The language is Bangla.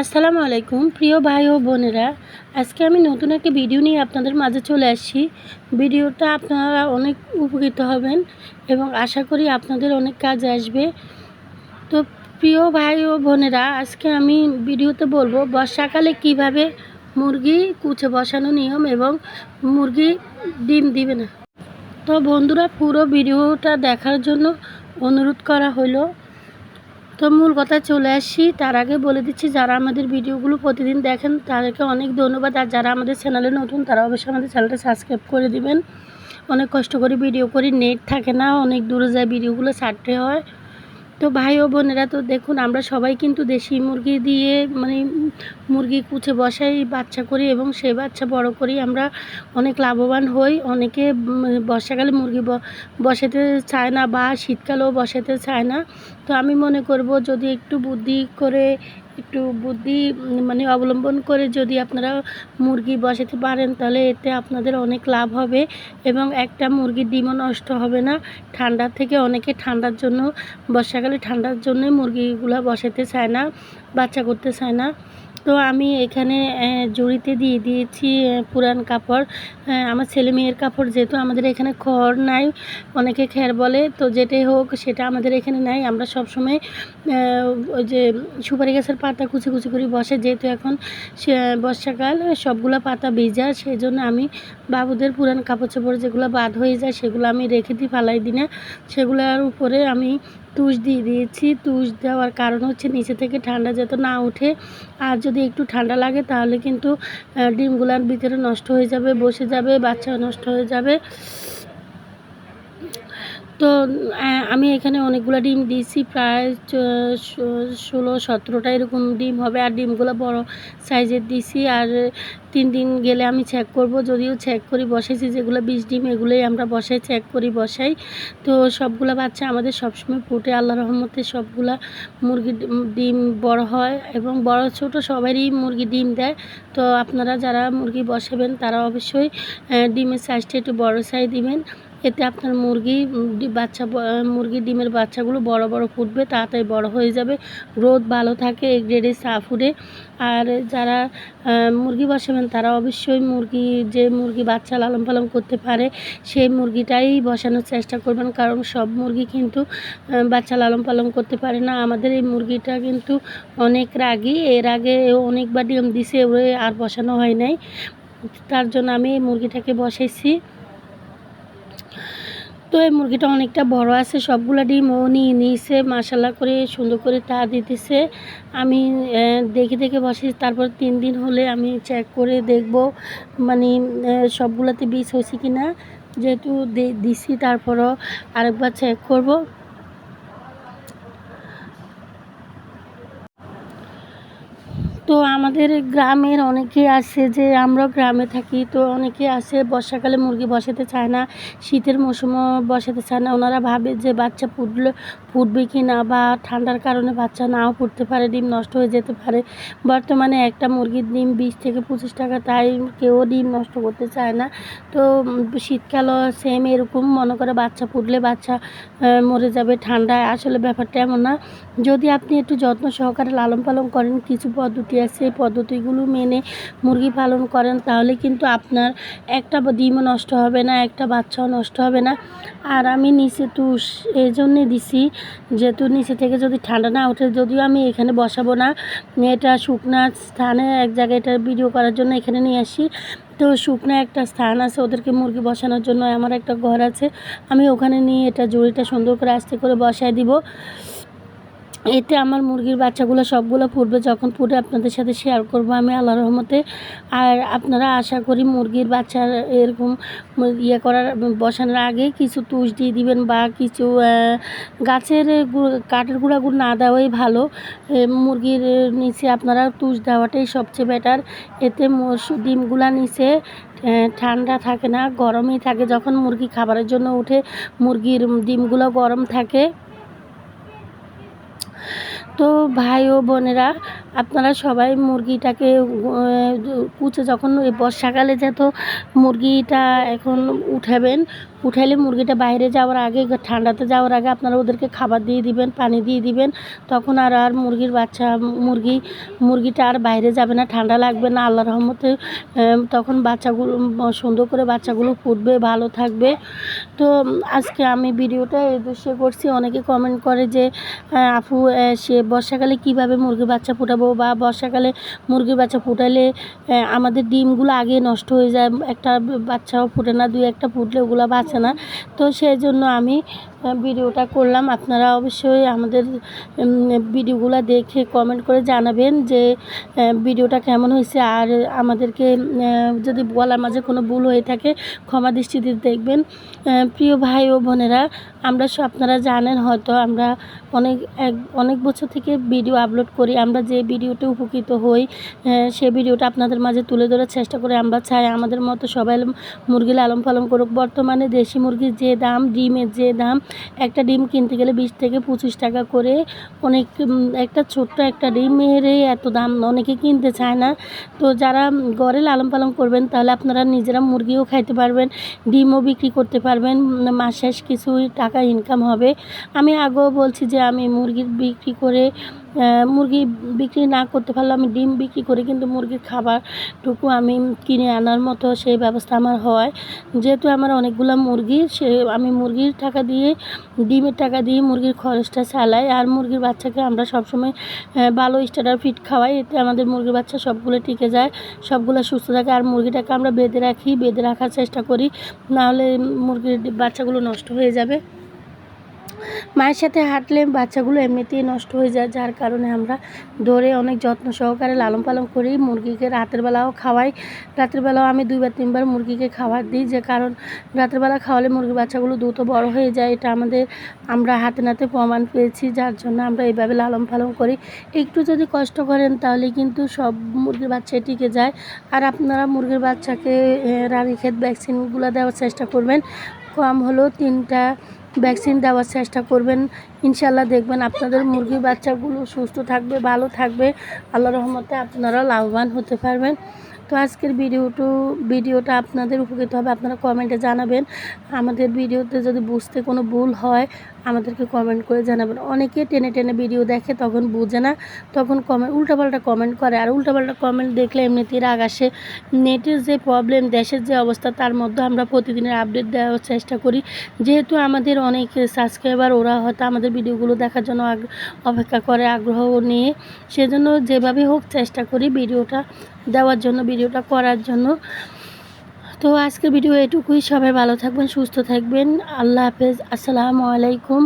আসসালামু আলাইকুম, প্রিয় ভাই ও বোনেরা। আজকে আমি নতুন একটা ভিডিও নিয়ে আপনাদের মাঝে চলে আসছি। ভিডিওটা আপনারা অনেক উপকৃত হবেন এবং আশা করি আপনাদের অনেক কাজে আসবে। তো প্রিয় ভাই ও বোনেরা, আজকে আমি ভিডিওতে বলব বর্ষাকালে কীভাবে মুরগি কুচে বসানো নিয়ম এবং মুরগি ডিম দিবে না। তো বন্ধুরা, পুরো ভিডিওটা দেখার জন্য অনুরোধ করা হলো। তো মূল কথা চলে আসি। তার আগে বলে দিচ্ছি, যারা আমাদের ভিডিওগুলো প্রতিদিন দেখেন, তাদেরকে অনেক ধন্যবাদ। আর যারা আমাদের চ্যানেলে নতুন, তারা অবশ্যই আমাদের চ্যানেলটা সাবস্ক্রাইব করে দিবেন। অনেক কষ্ট করে ভিডিও করি, নেট থাকে না, অনেক দূরে যায়, ভিডিওগুলো ছাড়তে হয়। তো ভাই ও বোনেরা তো দেখুন, আমরা সবাই কিন্তু দেশি মুরগি দিয়ে মানে মুরগি কুচে বসাই, বাচ্চা করি এবং সে বাচ্চা বড় করি আমরা অনেক লাভবান হই। অনেকে বর্ষাকালে মুরগি বসাতে চায় না বা শীতকালেও বসাতে চায় না। তো আমি মনে করব যদি একটু বুদ্ধি করে একটু বুদ্ধি মানে অবলম্বন করে যদি আপনারা মুরগি বসাতে পারেন, তাহলে এতে আপনাদের অনেক লাভ হবে এবং একটা মুরগির ডিমও নষ্ট হবে না। ঠান্ডা থেকে অনেকে ঠান্ডার জন্য, বর্ষাকালে ঠান্ডার জন্য মুরগিগুলো বসাতে চায় না, বাচ্চা করতে চায় না। তো আমি এখানে জুড়িতে দিয়ে দিয়েছি পুরান কাপড়। আমার ছেলে মেয়ের কাপড় যেহেতু আমাদের এখানে খড় নাই, অনেকে খ্যার বলে, তো যেটাই হোক সেটা আমাদের এখানে নাই। আমরা সবসময় ওই যে সুপারি গাছের পাতা কুচি কুচি করে বসে, যেহেতু এখন বর্ষাকাল, সবগুলো পাতা ভিজা সেই জন্য আমি বাবুদের পুরান কাপড় চোপড় যেগুলো বাদ হয়ে যায়, সেগুলো আমি রেখে দিই, ফালাই দিই না। সেগুলোর উপরে আমি তুষ দিয়ে দিয়েছি। তুষ দেওয়ার কারণ হচ্ছে নিচে থেকে ঠান্ডা যাতে না উঠে আর যদি একটু ঠান্ডা লাগে তাহলে কিন্তু ডিমগুলার ভিতরে নষ্ট হয়ে যাবে, বসে যাবে, বাচ্চা নষ্ট হয়ে যাবে। তো আমি এখানে অনেকগুলো ডিম দিয়েছি, প্রায় ষোলো, সতেরোটা এরকম ডিম হবে, আর ডিমগুলো বড় সাইজের দিয়েছি, আর তিন দিন গেলে আমি চেক করব, যদিও চেক করি, বসাইছি যেগুলো বিশ ডিম, এগুলোই আমরা বসাই চেক করি, বসাই। তো সবগুলো বাচ্চা আমাদের সবসময় ফুটে আল্লাহ রহমতে সবগুলা মুরগির ডিম বড় হয়, এবং বড় ছোট সবারই মুরগি ডিম দেয়। তো আপনারা যারা মুরগি বসাবেন, তারা অবশ্যই ডিমের সাইজটা একটু বড় সাইজ দিবেন। এতে আপনার মুরগি বাচ্চা মুরগির ডিমের বাচ্চাগুলো বড় বড় ফুটবে, তাড়াতাড়ি বড় হয়ে যাবে। গ্রোথ ভালো থাকে এই গ্রেডে চা ফুটে আর যারা মুরগি বসাবেন, তারা অবশ্যই মুরগি, যে মুরগি বাচ্চা লালন পালন করতে পারে, সেই মুরগিটাই বসানোর চেষ্টা করবেন। কারণ সব মুরগি কিন্তু বাচ্চা লালন পালন করতে পারে না। আমাদের এই মুরগিটা কিন্তু অনেক রাগী। এর আগে অনেকবার ডিম দিছে আর বসানো হয় নাই। তার জন্য আমি এই মুরগিটাকে বসাইছি। তো এই মুরগিটা অনেকটা বড় আছে, সবগুলা ডিম ও নিয়ে নিয়েছে মাসাল্লা করে সুন্দর করে তা দিতেছে। আমি দেখে দেখে বসে, তারপর তিন দিন হলে আমি চেক করে দেখব মানে সবগুলাতে বীজ হয়েছে কি না যেহেতু দিছি, তারপরও আরেকবার চেক করব। তো আমাদের গ্রামের অনেকে আছে যে আমরা গ্রামে থাকি, তো অনেকে আছে বর্ষাকালে মুরগি বসাতে চায় না, শীতের মৌসুমও বসাতে চায় না। ওনারা ভাবে যে বাচ্চা ফুটলে ফুটবে কি না বা ঠান্ডার কারণে বাচ্চা নাও ফুটতে পারে, ডিম নষ্ট হয়ে যেতে পারে। বর্তমানে একটা মুরগির ডিম বিশ থেকে পঁচিশ টাকা, তাই কেউ ডিম নষ্ট করতে চায় না। তো শীতকালও সেম এরকম, মনে করে বাচ্চা ফুটলে বাচ্চা মরে যাবে ঠান্ডায়। আসলে ব্যাপারটা এমন না। যদি আপনি একটু যত্ন সহকারে লালন পালন করেন, কিছু পদ্ধতি এই পদ্ধতিগুলো মেনে মুরগি পালন করেন, তাহলে কিন্তু আপনার একটা ডিমও নষ্ট হবে না, একটা বাচ্চাও নষ্ট হবে না। আর আমি নিচে তুষ এই জন্যে দিছি, যেহেতু নিচে থেকে যদি ঠান্ডা না ওঠে, যদিও আমি এখানে বসাবো না। এটা শুকনা স্থানে এক জায়গায় এটা ভিডিও করার জন্য এখানে নিয়ে আসি। তো শুকনো একটা স্থান আছে, ওদেরকে মুরগি বসানোর জন্য আমার একটা ঘর আছে। আমি ওখানে নিয়ে এটা জড়িটা সুন্দর করে আস্তে করে বসায় দিব। এতে আমার মুরগির বাচ্চাগুলো সবগুলো ফুটবে, যখন ফুটে আপনাদের সাথে শেয়ার করব আমি আল্লাহ রহমতে। আর আপনারা আশা করি মুরগির বাচ্চা এরকম ইয়ে করার, বসানোর আগে কিছু তুষ দিয়ে দিবেন বা কিছু গাছের কাঠের গুঁড়াগুলো না দেওয়াই ভালো। মুরগির নিচে আপনারা তুষ দেওয়াটাই সবচেয়ে বেটার এতে ডিমগুলা নিচে ঠান্ডা থাকে না, গরমই থাকে। যখন মুরগি খাবারের জন্য উঠে, মুরগির ডিমগুলো গরম থাকে তো ভাই ও বোনেরা আপনারা সবাই মুরগিটাকে কুচে যখন বর্ষাকালে যেত মুরগিটা এখন উঠাবেন উঠাইলে মুরগিটা বাইরে যাওয়ার আগে, ঠান্ডাতে যাওয়ার আগে আপনারা ওদেরকে খাবার দিয়ে দিবেন, পানি দিয়ে দিবেন। তখন আর আর মুরগির বাচ্চা, মুরগি, মুরগিটা আর বাইরে যাবে না, ঠান্ডা লাগবে না আল্লাহ রহমতে তখন বাচ্চাগুলো, সুন্দর করে বাচ্চাগুলো ফুটবে ভালো থাকবে। তো, আজকে আমি ভিডিওটা এই উদ্দেশ্যে করছি। অনেকে কমেন্ট করে যে আপু সে বর্ষাকালে কীভাবে মুরগির বাচ্চা ফুটাবো বা বর্ষাকালে মুরগির বাচ্চা ফুটালে আমাদের ডিমগুলো আগে নষ্ট হয়ে যায়, একটা বাচ্চাও ফুটে না, দুই একটা ফুটলে ওগুলো বাঁচে না। তো সেই জন্য আমি ভিডিওটা করলাম। আপনারা অবশ্যই আমাদের ভিডিওগুলো দেখে কমেন্ট করে জানাবেন যে ভিডিওটা কেমন হয়েছে। আর আমাদেরকে যদি বলার মাঝে কোনো ভুল হয়ে থাকে, ক্ষমা দৃষ্টিতে দেখবেন। প্রিয় ভাই ও বোনেরা, আমরা সব আপনারা জানেন হয়তো আমরা অনেক, এক, অনেক বছর থেকে ভিডিও আপলোড করি। আমরা যে ভিডিওতে উপকৃত হই সে ভিডিওটা আপনাদের মাঝে তুলে ধরার চেষ্টা করে। আমরা চাই আমাদের মতো সবাই মুরগি লালন পালন করুক। বর্তমানে দেশি মুরগির যে দাম, ডিমের যে দাম একটা ডিম কিনতে গেলে বিশ থেকে পঁচিশ টাকা করে অনেক একটা ছোট্ট একটা ডিমেরই এত দাম অনেকে কিনতে চায় না। তো যারা ঘরে লালন পালন করবেন তাহলে আপনারা নিজেরা মুরগিও খাইতে পারবেন, ডিমও বিক্রি করতে পারবেন মাস শেষ কিছু টাকা ইনকাম হবে। আমি আগেও বলছি যে আমি মুরগির বিক্রি করে মুরগি বিক্রি না করতে পারলে আমি ডিম বিক্রি করি, কিন্তু মুরগির খাবারটুকু আমি কিনে আনার মতো সেই ব্যবস্থা আমার হয়। যেহেতু আমার অনেকগুলো মুরগি, সে আমি মুরগির টাকা দিয়ে ডিমের টাকা দিয়ে মুরগির খরচটা চালাই আর মুরগির বাচ্চাকে আমরা সবসময় ভালো স্টার্টার ফিট খাওয়াই। এতে আমাদের মুরগির বাচ্চা সবগুলো টিকে যায়, সবগুলো সুস্থ থাকে আর মুরগিটাকে আমরা বেঁধে রাখি, বেঁধে রাখার চেষ্টা করি। নাহলে মুরগির বাচ্চাগুলো নষ্ট হয়ে যাবে। মায়ের সাথে হাঁটলে বাচ্চাগুলো এমনিতেই নষ্ট হয়ে যায়, যার কারণে আমরা ধরে অনেক যত্ন সহকারে লালন পালন করি। মুরগিকে রাতের বেলাও খাওয়াই। রাতের বেলাও আমি দুইবার, তিনবার মুরগিকে খাবার দিই, যে কারণ রাতের বেলা খাওয়ালে মুরগির বাচ্চাগুলো দ্রুত বড় হয়ে যায়। এটা আমাদের, আমরা হাতে নাতে প্রমাণ পেয়েছি, যার জন্য আমরা এইভাবে লালন পালন করি। একটু যদি কষ্ট করেন তাহলে কিন্তু সব মুরগির বাচ্চা টিকে যায়। আর আপনারা মুরগির বাচ্চাকে রানীক্ষেত ভ্যাকসিনগুলো দেওয়ার চেষ্টা করবেন। কম হলেও তিনটা ভ্যাকসিন দেওয়ার চেষ্টা করবেন। ইনশাল্লাহ দেখবেন আপনাদের মুরগি বাচ্চাগুলো সুস্থ থাকবে, ভালো থাকবে। আল্লাহ রহমতে আপনারা লাভবান হতে পারবেন। তো আজকের ভিডিওটু, ভিডিওটা আপনাদের উপকৃত হবে, আপনারা কমেন্টে জানাবেন। আমাদের ভিডিওতে যদি বুঝতে কোনো ভুল হয়, আমাদেরকে কমেন্ট করে জানাবেন। অনেকে টেনে টেনে ভিডিও দেখে তখন বুঝে না, তখন কমেন্ট উল্টাপাল্টা কমেন্ট করে। আর উল্টাপাল্টা কমেন্ট দেখলে এমনিতেই রাগ আসে। নেটের যে প্রবলেম, দেশের যে অবস্থা, তার মধ্যে আমরা প্রতিদিনের আপডেট দেওয়ার চেষ্টা করি। যেহেতু আমাদের অনেক সাবস্ক্রাইবার, ওরা হয়তো আমাদের ভিডিওগুলো দেখার জন্য অপেক্ষা করে আগ্রহ নিয়ে। সেজন্য যেভাবে হোক চেষ্টা করি ভিডিওটা দেওয়ার জন্য, ভিডিওটা করার জন্য। তো আজকে ভিডিও এটুকুই। সবাই ভালো থাকবেন, সুস্থ থাকবেন। আল্লাহ হাফেজ। আসসালামু আলাইকুম।